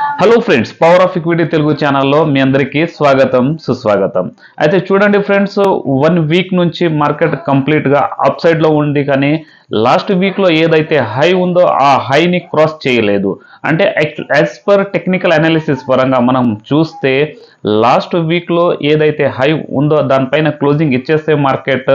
Hello friends power of equity Telugu ఛానల్లో మీ అందరికీ స్వాగతం సుస్వాగతం. అయితే చూడండి ఫ్రెండ్స్ వన్ వీక్ నుంచి మార్కెట్ కంప్లీట్గా అప్ సైడ్లో ఉంది కానీ లాస్ట్ వీక్లో ఏదైతే హై ఉందో ఆ హైని క్రాస్ చేయలేదు. అంటే యాజ్ పర్ టెక్నికల్ అనాలిసిస్ పరంగా మనం చూస్తే లాస్ట్ వీక్లో ఏదైతే హై ఉందో దానిపైన క్లోజింగ్ ఇచ్చేస్తే మార్కెట్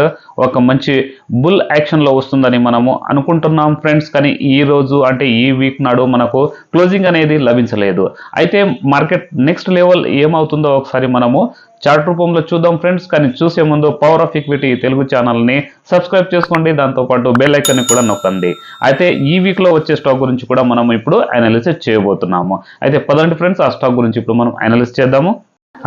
ఒక మంచి బుల్ యాక్షన్లో వస్తుందని మనము అనుకుంటున్నాం ఫ్రెండ్స్. కానీ ఈ రోజు అంటే ఈ వీక్ నాడు మనకు క్లోజింగ్ అనేది లభించలేదు. అయితే మార్కెట్ నెక్స్ట్ లెవెల్ ఏమవుతుందో ఒకసారి మనము చార్ట్ రూపంలో చూద్దాం ఫ్రెండ్స్. కానీ చూసే ముందు పవర్ ఆఫ్ ఈక్విటీ తెలుగు ఛానల్ని సబ్స్క్రైబ్ చేసుకోండి. దాంతోపాటు బెల్ ఐకాన్ని కూడా నొక్కండి. అయితే ఈ వీక్లో వచ్చే స్టాక్ గురించి కూడా మనం ఇప్పుడు అనాలిసిస్ చేయబోతున్నాము. అయితే పదండి ఫ్రెండ్స్ ఆ స్టాక్ గురించి ఇప్పుడు మనం అనాలిసిస్ చేద్దాము.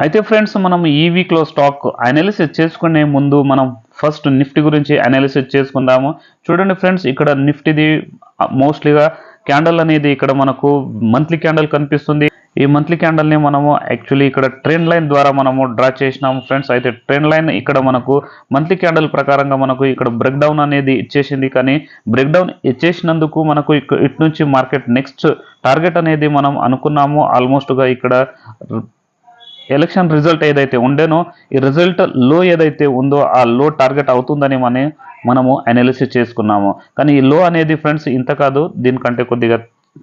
అయితే ఫ్రెండ్స్ మనం ఈ వీక్లో స్టాక్ అనాలిసిస్ చేసుకునే ముందు మనం ఫస్ట్ నిఫ్టీ గురించి అనాలిసిస్ చేసుకుందాము. చూడండి ఫ్రెండ్స్ ఇక్కడ నిఫ్టీది మోస్ట్లీగా క్యాండల్ అనేది ఇక్కడ మనకు మంత్లీ క్యాండల్ కనిపిస్తుంది. ఈ మంత్లీ క్యాండల్ని మనము యాక్చువల్లీ ఇక్కడ ట్రెండ్ లైన్ ద్వారా మనము డ్రా చేసినాము ఫ్రెండ్స్. అయితే ట్రెండ్ లైన్ ఇక్కడ మనకు మంత్లీ క్యాండల్ ప్రకారంగా మనకు ఇక్కడ బ్రేక్ డౌన్ అనేది ఇచ్చేసింది. కానీ బ్రేక్ డౌన్ ఇచ్చేసినందుకు మనకు ఇక్కడ ఇటు నుంచి మార్కెట్ నెక్స్ట్ టార్గెట్ అనేది మనం అనుకున్నాము. ఆల్మోస్ట్గా ఇక్కడ ఎలక్షన్ రిజల్ట్ ఏదైతే ఉండేనో ఈ రిజల్ట్లో ఏదైతే ఉందో ఆ లో టార్గెట్ అవుతుందని మనం మనము అనాలిసిస్ చేసుకున్నాము. కానీ ఈ లో అనేది ఫ్రెండ్స్ ఇంత కాదు దీనికంటే కొద్దిగా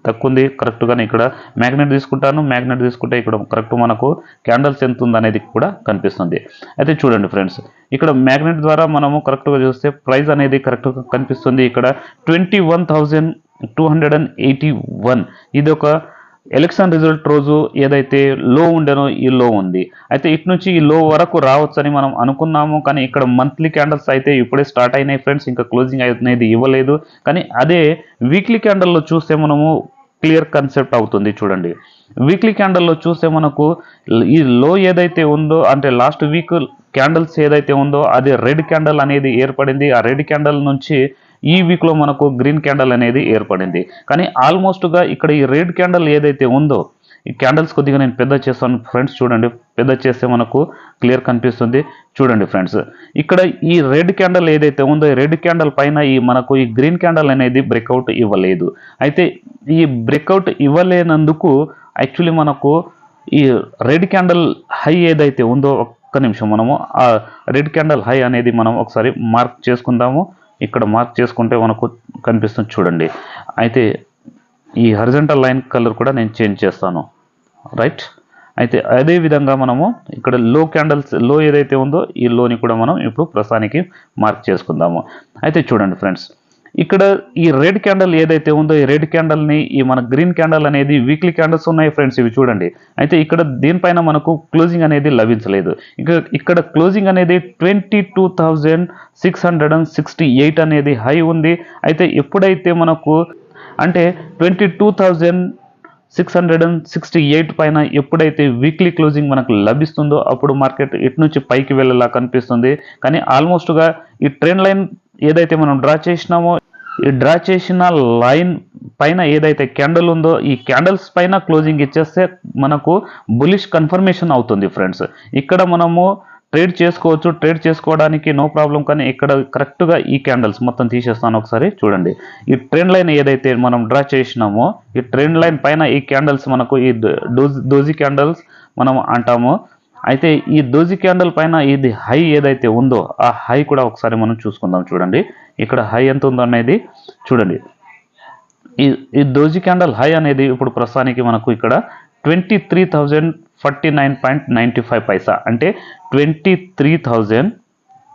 తక్కువ ఉంది కరెక్ట్గానే ఇక్కడ మ్యాగ్నెట్ తీసుకుంటాను. మ్యాగ్నెట్ తీసుకుంటే ఇక్కడ కరెక్ట్ మనకు క్యాండల్స్ ఎంత ఉంది అనేది కూడా కనిపిస్తుంది. అయితే చూడండి ఫ్రెండ్స్ ఇక్కడ మ్యాగ్నెట్ ద్వారా మనము కరెక్ట్గా చూస్తే ప్రైస్ అనేది కరెక్ట్గా కనిపిస్తుంది. ఇక్కడ twenty one thousand two hundred and eighty one ఇది ఒక ఎలక్షన్ రిజల్ట్ రోజు ఏదైతే లో ఉండేనో ఈ లో ఉంది. అయితే ఇటు నుంచి ఈ లో వరకు రావచ్చని మనం అనుకున్నాము కానీ ఇక్కడ మంత్లీ క్యాండల్స్ అయితే ఇప్పుడే స్టార్ట్ అయినాయి ఫ్రెండ్స్ ఇంకా క్లోజింగ్ అనేది ఇవ్వలేదు. కానీ అదే వీక్లీ క్యాండల్లో చూస్తే మనము క్లియర్ కన్సెప్ట్ అవుతుంది చూడండి. వీక్లీ క్యాండల్లో చూస్తే మనకు ఈ లో ఏదైతే ఉందో అంటే లాస్ట్ వీక్ క్యాండల్స్ ఏదైతే ఉందో అది రెడ్ క్యాండల్ అనేది ఏర్పడింది. ఆ రెడ్ క్యాండల్ నుంచి ఈ వీక్లో మనకు గ్రీన్ క్యాండల్ అనేది ఏర్పడింది. కానీ ఆల్మోస్ట్గా ఇక్కడ ఈ రెడ్ క్యాండల్ ఏదైతే ఉందో ఈ క్యాండల్స్ కొద్దిగా నేను పెద్ద చేస్తాను ఫ్రెండ్స్ చూడండి. పెద్ద చేస్తే మనకు క్లియర్ కనిపిస్తుంది. చూడండి ఫ్రెండ్స్ ఇక్కడ ఈ రెడ్ క్యాండల్ ఏదైతే ఉందో ఈ రెడ్ క్యాండల్ పైన ఈ మనకు ఈ గ్రీన్ క్యాండల్ అనేది బ్రేక్అవుట్ ఇవ్వలేదు. అయితే ఈ బ్రేక్అవుట్ ఇవ్వలేనందుకు యాక్చువల్లీ మనకు ఈ రెడ్ క్యాండల్ హై ఏదైతే ఉందో ఒక్క నిమిషం మనము ఆ రెడ్ క్యాండల్ హై అనేది మనం ఒకసారి మార్క్ చేసుకుందాము. ఇక్కడ మార్క్ చేసుకుంటే మనకు కనిపిస్తుంది చూడండి. అయితే ఈ హరిజంటల్ లైన్ కలర్ కూడా నేను చేంజ్ చేస్తాను. రైట్ అయితే అదే విధంగా మనము ఇక్కడ లో క్యాండల్స్లో ఏదైతే ఉందో ఈ లోని కూడా మనం ఇప్పుడు ప్రస్తుతానికి మార్క్ చేసుకుందాము. అయితే చూడండి ఫ్రెండ్స్ ఇక్కడ ఈ రెడ్ క్యాండల్ ఏదైతే ఉందో ఈ రెడ్ క్యాండల్ని ఈ మన గ్రీన్ క్యాండల్ అనేది వీక్లీ క్యాండల్స్ ఉన్నాయి ఫ్రెండ్స్ ఇవి చూడండి. అయితే ఇక్కడ దీనిపైన మనకు క్లోజింగ్ అనేది లభించలేదు. ఇక ఇక్కడ క్లోజింగ్ అనేది twenty two thousand six hundred and sixty eight అనేది హై ఉంది. అయితే ఎప్పుడైతే మనకు అంటే twenty two thousand six hundred and sixty eight పైన ఎప్పుడైతే వీక్లీ క్లోజింగ్ మనకు లభిస్తుందో అప్పుడు మార్కెట్ ఇటు నుంచి పైకి వెళ్ళేలా కనిపిస్తుంది. కానీ ఆల్మోస్ట్గా ఈ ట్రెండ్ లైన్ ఏదైతే మనం డ్రా చేసినామో ఈ డ్రా చేసిన లైన్ పైన ఏదైతే క్యాండిల్ ఉందో ఈ క్యాండిల్స్ పైన క్లోజింగ్ ఇచ్చేస్తే మనకు బులిష్ కన్ఫర్మేషన్ అవుతుంది ఫ్రెండ్స్. ఇక్కడ మనము ట్రేడ్ చేసుకోవచ్చు. ట్రేడ్ చేసుకోవడానికి నో ప్రాబ్లం కానీ ఇక్కడ కరెక్ట్గా ఈ క్యాండిల్స్ మొత్తం తీసేస్తాను ఒకసారి చూడండి. ఈ ట్రెండ్ లైన్ ఏదైతే మనం డ్రా చేసినామో ఈ ట్రెండ్ లైన్ పైన ఈ క్యాండిల్స్ మనకు ఈ డోజీ డోజీ క్యాండిల్స్ మనం అంటాము. అయితే ఈ డోజీ క్యాండల్ పైన ఇది హై ఏదైతే ఉందో ఆ హై కూడా ఒకసారి మనం చూసుకుందాం చూడండి. ఇక్కడ హై ఎంత ఉందో అనేది చూడండి. ఈ ఈ డోజీ క్యాండల్ హై అనేది ఇప్పుడు ప్రస్తుతానికి మనకు ఇక్కడ twenty three thousand forty nine point ninety five paisa. అంటే ట్వంటీ త్రీ థౌజండ్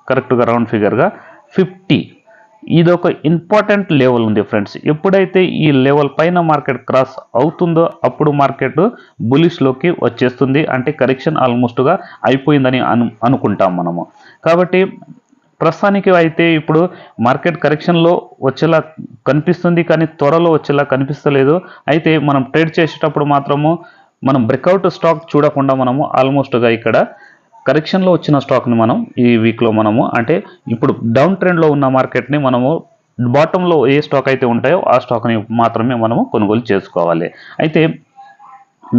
కరెక్ట్గా రౌండ్ ఫిగర్గా ఫిఫ్టీ ఇది ఒక ఇంపార్టెంట్ లెవెల్ ఉంది ఫ్రెండ్స్ ఎప్పుడైతే ఈ లెవెల్ పైన మార్కెట్ క్రాస్ అవుతుందో అప్పుడు మార్కెట్ బులిష్లోకి వచ్చేస్తుంది. అంటే కరెక్షన్ ఆల్మోస్ట్గా అయిపోయిందని అను అనుకుంటాం మనము. కాబట్టి ప్రస్తుతానికి అయితే ఇప్పుడు మార్కెట్ కరెక్షన్లో వచ్చేలా కనిపిస్తుంది కానీ త్వరలో వచ్చేలా కనిపిస్తలేదు. అయితే మనం ట్రేడ్ చేసేటప్పుడు మాత్రము మనం బ్రేక్అవుట్ స్టాక్ చూడకుండా మనము ఆల్మోస్ట్గా ఇక్కడ కరెక్షన్లో వచ్చిన స్టాక్ని మనం ఈ వీక్లో మనము అంటే ఇప్పుడు డౌన్ ట్రెండ్లో ఉన్న మార్కెట్ని మనము బాటంలో ఏ స్టాక్ అయితే ఉంటాయో ఆ స్టాక్ని మాత్రమే మనము కొనుగోలు చేసుకోవాలి. అయితే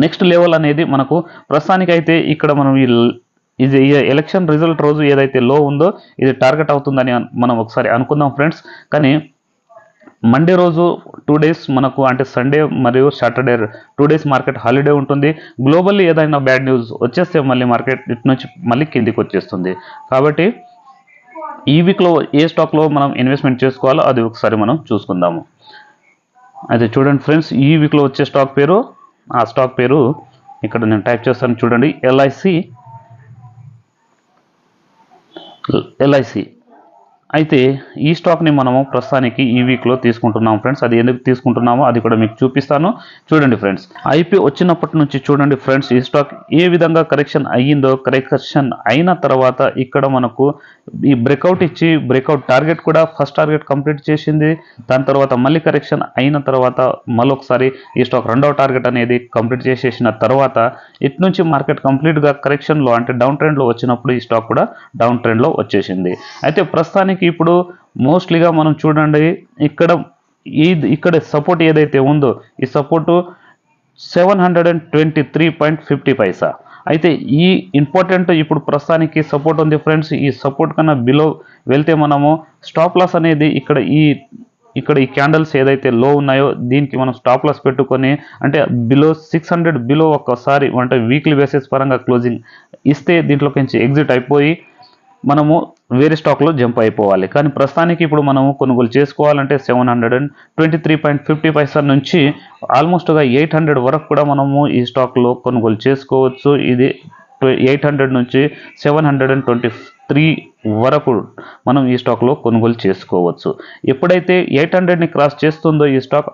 నెక్స్ట్ లెవెల్ అనేది మనకు ప్రస్తుతానికి అయితే ఇక్కడ మనం ఈ ఇది ఎలక్షన్ రిజల్ట్ రోజు ఏదైతే లో ఉందో ఇది టార్గెట్ అవుతుందని మనం ఒకసారి అనుకుందాం ఫ్రెండ్స్. కానీ మండే రోజు టూ డేస్ మనకు అంటే సండే మరియు Saturday two days market holiday ఉంటుంది. గ్లోబల్లీ ఏదైనా బ్యాడ్ న్యూస్ వచ్చేస్తే మళ్ళీ మార్కెట్ ఇటు నుంచి మళ్ళీ కిందికి వచ్చేస్తుంది. కాబట్టి ఈ వీక్లో ఏ స్టాక్లో మనం ఇన్వెస్ట్మెంట్ చేసుకోవాలో అది ఒకసారి మనం చూసుకుందాము. అయితే చూడండి ఫ్రెండ్స్ ఈ వీక్లో వచ్చే స్టాక్ పేరు ఆ స్టాక్ పేరు ఇక్కడ నేను టైప్ చేస్తాను చూడండి ఎల్ఐసి ఎల్ఐసి అయితే ఈ స్టాక్ని మనము ప్రస్తుతానికి ఈ వీక్లో తీసుకుంటున్నాం ఫ్రెండ్స్ అది ఎందుకు తీసుకుంటున్నామో అది కూడా మీకు చూపిస్తాను. చూడండి ఫ్రెండ్స్ ఐపీ వచ్చినప్పటి నుంచి చూడండి ఫ్రెండ్స్ ఈ స్టాక్ ఏ విధంగా కరెక్షన్ అయ్యిందో కరెక్షన్ అయిన తర్వాత ఇక్కడ మనకు ఈ బ్రేక్అవుట్ ఇచ్చి బ్రేక్అవుట్ టార్గెట్ కూడా ఫస్ట్ టార్గెట్ కంప్లీట్ చేసింది. దాని తర్వాత మళ్ళీ కరెక్షన్ అయిన తర్వాత మళ్ళొకసారి ఈ స్టాక్ రెండవ టార్గెట్ అనేది కంప్లీట్ చేసేసిన తర్వాత ఇటు నుంచి మార్కెట్ కంప్లీట్గా కరెక్షన్లో అంటే డౌన్ ట్రెండ్లో వచ్చినప్పుడు ఈ స్టాక్ కూడా డౌన్ ట్రెండ్లో వచ్చేసింది. అయితే ప్రస్తుతానికి ఇప్పుడు మోస్ట్లీగా మనం చూడండి ఇక్కడ ఈ ఇక్కడ సపోర్ట్ ఏదైతే ఉందో ఈ support seven hundred and twenty three point fifty paisa. అయితే ఈ ఇంపార్టెంట్ ఇప్పుడు ప్రస్తుతానికి సపోర్ట్ ఉంది ఫ్రెండ్స్ ఈ సపోర్ట్ కన్నా బిలో వెళ్తే మనము స్టాప్ లాస్ అనేది ఇక్కడ ఈ ఇక్కడ ఈ క్యాండిల్స్ ఏదైతే లో ఉన్నాయో దీనికి మనం స్టాప్ లాస్ పెట్టుకొని అంటే బిలో సిక్స్ హండ్రెడ్ బిలో ఒక్కసారి అంటే వీక్లీ బేసిస్ పరంగా క్లోజింగ్ ఇస్తే దీంట్లోకి నుంచి ఎగ్జిట్ అయిపోయి మనము వేరే స్టాక్లో జంప్ అయిపోవాలి. కానీ ప్రస్తుతానికి ఇప్పుడు మనము కొనుగోలు చేసుకోవాలంటే seven hundred and twenty three point fifty paisa నుంచి ఆల్మోస్ట్గా ఎయిట్ హండ్రెడ్ వరకు కూడా మనము ఈ స్టాక్లో కొనుగోలు చేసుకోవచ్చు. ఇది ఎయిట్ హండ్రెడ్ నుంచి seven hundred and twenty three వరకు మనం ఈ స్టాక్లో కొనుగోలు చేసుకోవచ్చు. ఎప్పుడైతే ఎయిట్ హండ్రెడ్ని క్రాస్ చేస్తుందో ఈ స్టాక్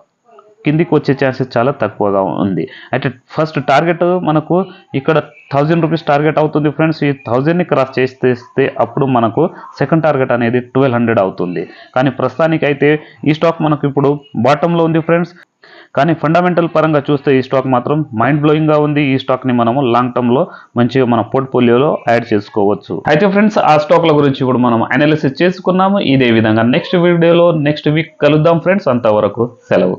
కిందికి వచ్చే ఛాన్సెస్ చాలా తక్కువగా ఉంది. అయితే ఫస్ట్ టార్గెట్ మనకు ఇక్కడ థౌజండ్ రూపీస్ టార్గెట్ అవుతుంది ఫ్రెండ్స్ ఈ థౌజండ్ని క్రాస్ చేస్తే అప్పుడు మనకు సెకండ్ టార్గెట్ అనేది ట్వెల్వ్ హండ్రెడ్ అవుతుంది. కానీ ప్రస్తుతానికి అయితే ఈ స్టాక్ మనకు ఇప్పుడు బాటంలో ఉంది ఫ్రెండ్స్ కానీ ఫండమెంటల్ పరంగా చూస్తే ఈ స్టాక్ మాత్రం మైండ్ బ్లోయింగ్గా ఉంది. ఈ స్టాక్ని మనము లాంగ్ టర్మ్లో మంచిగా మన పోర్ట్ఫోలియోలో యాడ్ చేసుకోవచ్చు. అయితే ఫ్రెండ్స్ ఆ స్టాక్ల గురించి ఇప్పుడు మనం అనాలిసిస్ చేసుకున్నాము. ఇదే విధంగా నెక్స్ట్ వీడియోలో నెక్స్ట్ వీక్ కలుద్దాం ఫ్రెండ్స్ అంతవరకు సెలవు.